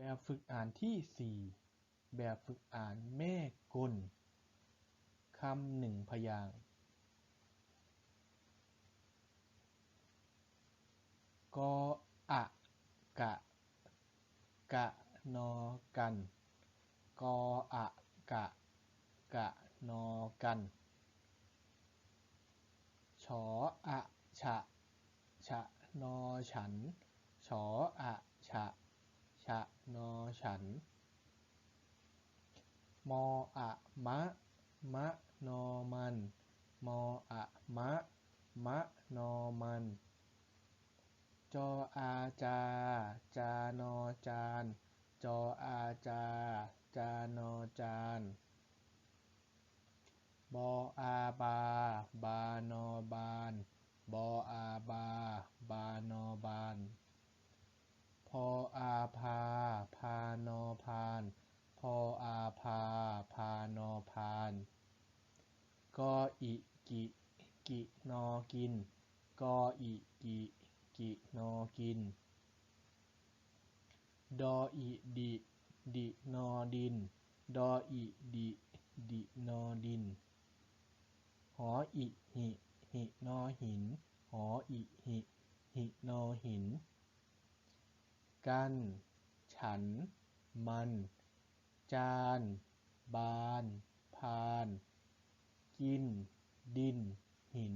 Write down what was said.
แบบฝึกอ่านที่สี่แบบฝึกอ่านแม่กลคำหนึ่งพยางค์กออะกะ กะนอกัน กออะกะ กะนอกันฉออะ ฉะ ฉะนอฉันฉออะ ฉะะนอฉัน มออะมะ มะนอมัน มออะมะ มะนอมัน จออาจา จานอจาน จออาจา จานอจานบออาบา บานอบาน บออาบา บานอบานพออา พา พานอพาน พออาพา พานอพานกออิกิกินอกินกออิกิกินอกิน ดออิดิดินอดิน ดออิดิดินอดิน หออิหิหินอหิน หออิหิหินอหิน กัน ฉัน มัน จาน บาน พาน กิน ดิน หิน